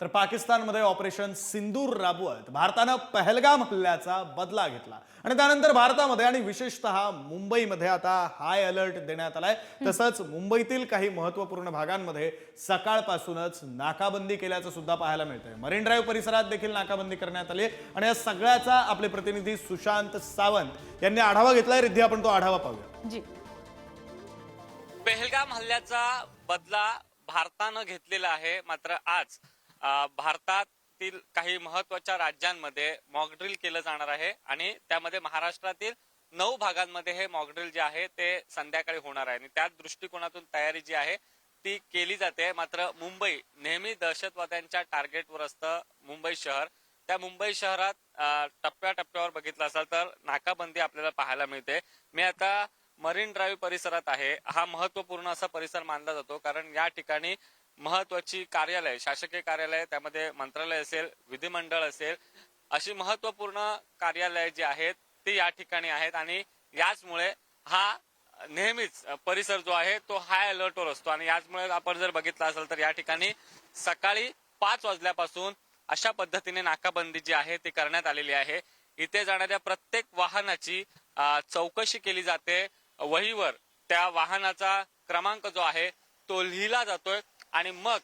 तर पाकिस्तानमध्ये ऑपरेशन सिंदूर राबवत भारतानं पहलगाम हल्ल्याचा बदला घेतला. आणि त्यानंतर भारतामध्ये आणि विशेषतः मुंबईमध्ये आता हाय अलर्ट देण्यात आलाय. तसंच मुंबईतील काही महत्त्वपूर्ण भागांमध्ये सकाळपासूनच नाकाबंदी केल्याचं सुद्धा पाहायला मिळतंय. मरीन ड्राईव्ह परिसरात देखील नाकाबंदी करण्यात आली आणि या सगळ्याचा आपले प्रतिनिधी सुशांत सावंत यांनी आढावा घेतलाय. रिद्धी आपण तो आढावा पाहूया. जी. पेहलगाम हल्ल्याचा बदला भारतानं घेतलेला आहे मात्र आज. भारतातील काही महत्त्वाच्या राज्यांमध्ये मॉकड्रिल केलं जाणार आहे आणि त्यामध्ये महाराष्ट्रातील नऊ भागांमध्ये हे मॉकड्रिल जे आहे ते संध्याकाळी होणार आहे. आणि त्या दृष्टिकोनातून तयारी जी आहे ती केली जाते. मात्र मुंबई नेहमी दहशतवाद्यांच्या टार्गेटवर असतं मुंबई शहर. त्या मुंबई शहरात टप्प्याटप्प्यावर बघितलं असाल तर नाकाबंदी आपल्याला पाहायला मिळते. मी आता मरीन ड्राईव्ह परिसरात आहे. हा महत्त्वपूर्ण असा परिसर मानला जातो कारण या ठिकाणी महत्वाची कार्यालय शासकीय कार्यालय त्यामध्ये मंत्रालय असेल विधिमंडळ असेल अशी महत्त्वपूर्ण कार्यालय जी आहेत ती या ठिकाणी आहेत आणि याचमुळे हा नेहमीच परिसर जो आहे तो हाय अलर्टवर असतो. आणि याचमुळे आपण जर बघितलं असेल तर या ठिकाणी सकाळी पाच वाजल्यापासून अशा पद्धतीने नाकाबंदी जी आहे ती करण्यात आलेली आहे. इथे जाणाऱ्या प्रत्येक वाहनाची चौकशी केली जाते. वहीवर त्या वाहनाचा क्रमांक जो आहे तो लिहिला जातोय. आणि मग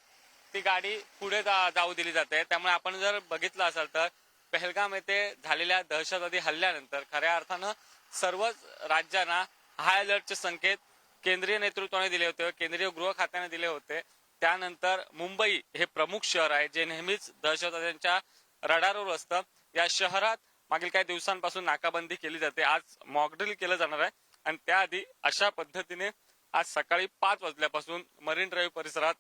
ती गाडी पुढे जाऊ दिली जाते. त्यामुळे आपण जर बघितलं असाल तर पहलगाम येथे झालेल्या दहशतवादी हल्ल्यानंतर खऱ्या अर्थानं सर्वच राज्यांना हाय अलर्टचे संकेत केंद्रीय नेतृत्वाने दिले होते केंद्रीय गृह खात्याने दिले होते. त्यानंतर मुंबई हे प्रमुख शहर आहे जे नेहमीच दहशतवाद्यांच्या रडारवर असतं. या शहरात मागील काही दिवसांपासून नाकाबंदी केली जाते. आज मॉकड्रिल केलं जाणार आहे. आणि त्याआधी अशा पद्धतीने आज सकाळी पाच वाजल्यापासून मरीन ड्राईव्ह परिसरात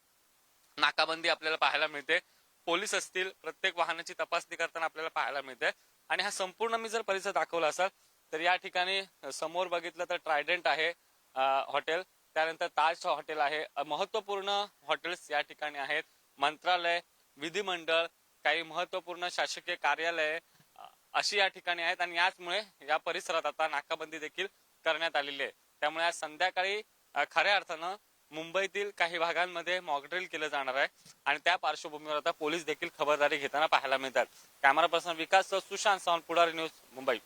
नाकाबंदी आपल्याला पाहायला मिळते. पोलीस असतील प्रत्येक वाहनाची तपासणी करताना आपल्याला पाहायला मिळते. आणि हा संपूर्ण मी जर परिसर दाखवला असाल तर या ठिकाणी समोर बघितलं तर ट्रायडंट आहे हॉटेल. त्यानंतर ताज हॉटेल आहे. महत्त्वपूर्ण हॉटेल्स या ठिकाणी आहेत. मंत्रालय विधिमंडळ काही महत्त्वपूर्ण शासकीय कार्यालय अशी या ठिकाणी आहेत. आणि याचमुळे या परिसरात आता नाकाबंदी देखील करण्यात आलेली आहे. त्यामुळे आज संध्याकाळी खऱ्या अर्थानं मुंबईतील काही भागांमध्ये मॉकड्रिल केलं जाणार आहे. आणि त्या पार्श्वभूमीवर आता पोलीस देखील खबरदारी घेताना पाहायला मिळतात. Camera person Vikas Sushant Sawant Pudhari news Mumbai.